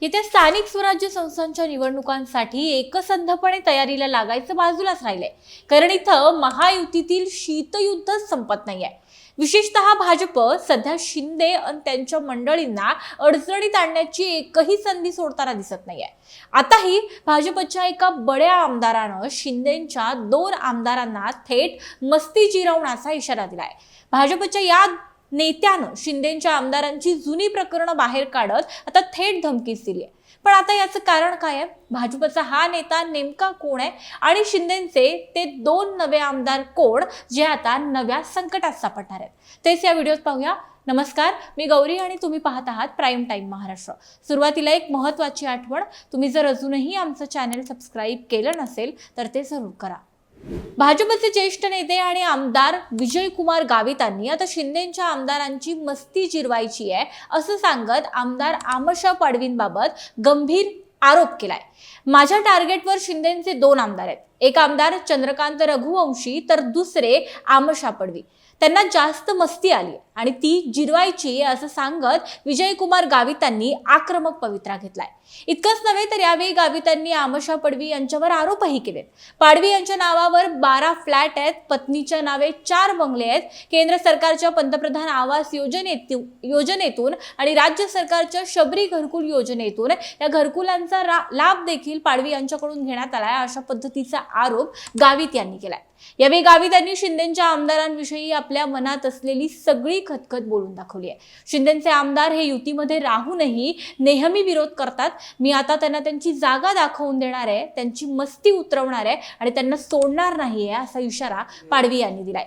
येत्या स्थानिक स्वराज्य संस्थांच्या निवडणुकांसाठी एकसंधपणे तयारीला लागायचं बाजूलाच राहिलंय. कारण इथं महायुतीतील शीतयुद्धच संपत नाहीये. विशेषतः भाजप सध्या शिंदे आणि त्यांच्या मंडळींना अडचणीत आणण्याची एकही संधी सोडताना दिसत नाहीये. आताही भाजपच्या एका बड्या आमदारानं शिंदेच्या दोन आमदारांना थेट मस्ती जिरवण्याचा इशारा दिलाय. भाजपच्या या नेत्यानं शिंदेच्या आमदारांची जुनी प्रकरणं बाहेर काढत आता थेट धमकीच दिली आहे पण आता याचं कारण काय आहे? भाजपचा हा नेता नेमका कोण आहे? आणि शिंदेचे ते दोन नवे आमदार कोण जे आता नव्या संकटात सापडणार आहेत? तेच या व्हिडिओत पाहूया. नमस्कार मी गौरी आणि तुम्ही पाहत आहात प्राईम टाईम महाराष्ट्र. सुरुवातीला एक महत्त्वाची आठवण तुम्ही जर अजूनही आमचं चॅनल सबस्क्राईब केलं नसेल तर ते जरूर करा. भाजपचे ज्येष्ठ नेते आणि आमदार विजयकुमार गावितांनी आता शिंदेच्या आमदारांची मस्ती जिरवायची आहे असं सांगत आमदार आमशा पाडवींबाबत गंभीर आरोप केलाय. माझ्या टार्गेटवर शिंदेचे दोन आमदार आहेत. एक आमदार चंद्रकांत रघुवंशी तर दुसरे आमशा पडवी. त्यांना जास्त मस्ती आली आणि ती जिरवायची असं सांगत विजयकुमार गावितांनी आक्रमक पवित्रा घेतलाय. इतकंच नव्हे तर यावेळी गावितांनी आमशा पडवी यांच्यावर आरोपही केलेत. पाडवी यांच्या नावावर बारा फ्लॅट आहेत पत्नीच्या नावे चार बंगले आहेत. केंद्र सरकारच्या पंतप्रधान आवास योजनेत योजनेतून आणि राज्य सरकारच्या शबरी घरकुल योजनेतून या घरकुलांचा रा- लाभ देखील पाडवी यांच्याकडून घेण्यात आलाय अशा पद्धतीचा आरोप गावित यांनी केलाय. यावेळी गावित यांनी शिंदेच्या आमदारांविषयी आपल्या मनात असलेली सगळी खतखत बोलून दाखवली आहे. शिंदेचे आमदार हे युतीमध्ये राहूनही नेहमी विरोध करतात. मी आता त्यांना त्यांची जागा दाखवून देणार आहे त्यांची मस्ती उतरवणार आहे आणि त्यांना सोडणार नाहीये असा इशारा पाडवी यांनी दिलाय.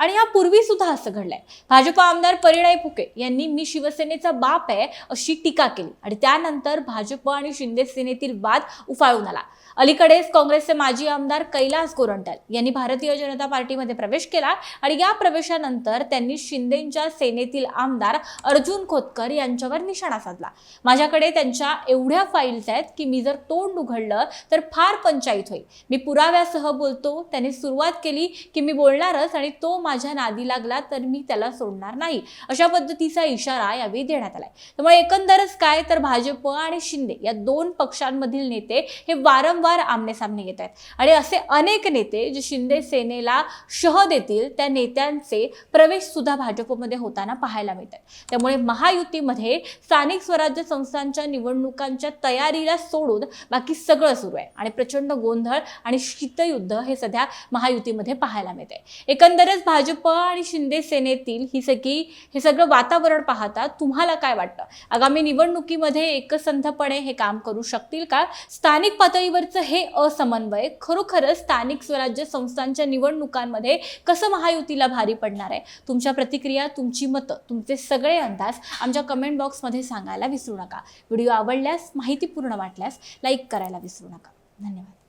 आणि यापूर्वी सुद्धा असं घडलंय. भाजपा आमदार परिणय फुके यांनी मी शिवसेनेचा बाप आहे अशी टीका केली. आणि त्यानंतर भाजप आणि शिंदे सेनेतील वाद उफाळून आला. अलीकडेच काँग्रेसचे माजी आमदार कैलास गोरंट्याल यांनी भारतीय जनता पार्टीमध्ये प्रवेश केला आणि या प्रवेशानंतर त्यांनी शिंदेच्या सेनेतील आमदार अर्जुन खोतकर यांच्यावर निशाणा साधला. माझ्याकडे त्यांच्या एवढ्या फाईल्स आहेत की मी जर तोंड उघडलं तर फार पंचायत होईल. मी पुराव्यासह बोलतो त्याने सुरुवात केली की मी बोलणारच आणि तो माझ्या नादी लागला तर मी त्याला सोडणार नाही. अशा पद्धतीचा इशारा यावेळी देण्यात आलाय. त्यामुळे एकंदरच काय तर भाजप आणि शिंदे या दोन पक्षांमधील नेते हे वारंवार आमने सामने येत आहेत. आणि असे अनेक नेते जे शिंदे सेनेला शह देतील त्या नेत्यांचे प्रवेश सुद्धा भाजपमध्ये होताना पाहायला मिळतात त्यामुळे महायुतीमध्ये स्थानिक स्वराज्य संस्थांच्या निवडणुकांच्या तयारीला सोडून बाकी सगळं सुरू आहे. आणि प्रचंड गोंधळ आणि शीतयुद्ध हे सध्या महायुतीमध्ये पाहायला मिळते एकंदरच भाजप आणि शिंदे सेनेतील ही सगळी हे सगळं वातावरण पाहता तुम्हाला काय वाटतं? आगामी निवडणुकीमध्ये एकसंधपणे हे काम करू शकतील का? स्थानिक पातळीवरचं हे असमन्वय खरोखरच स्थानिक स्वराज्य संस्थांच्या निवडणुकांमध्ये कसं महायुतीला भारी पडणार आहे? तुमच्या प्रतिक्रिया तुमची मतं तुमचे सगळे अंदाज आमच्या कमेंट बॉक्समध्ये सांगायला विसरू नका. व्हिडिओ आवडल्यास माहितीपूर्ण वाटल्यास लाईक करायला विसरू नका. धन्यवाद.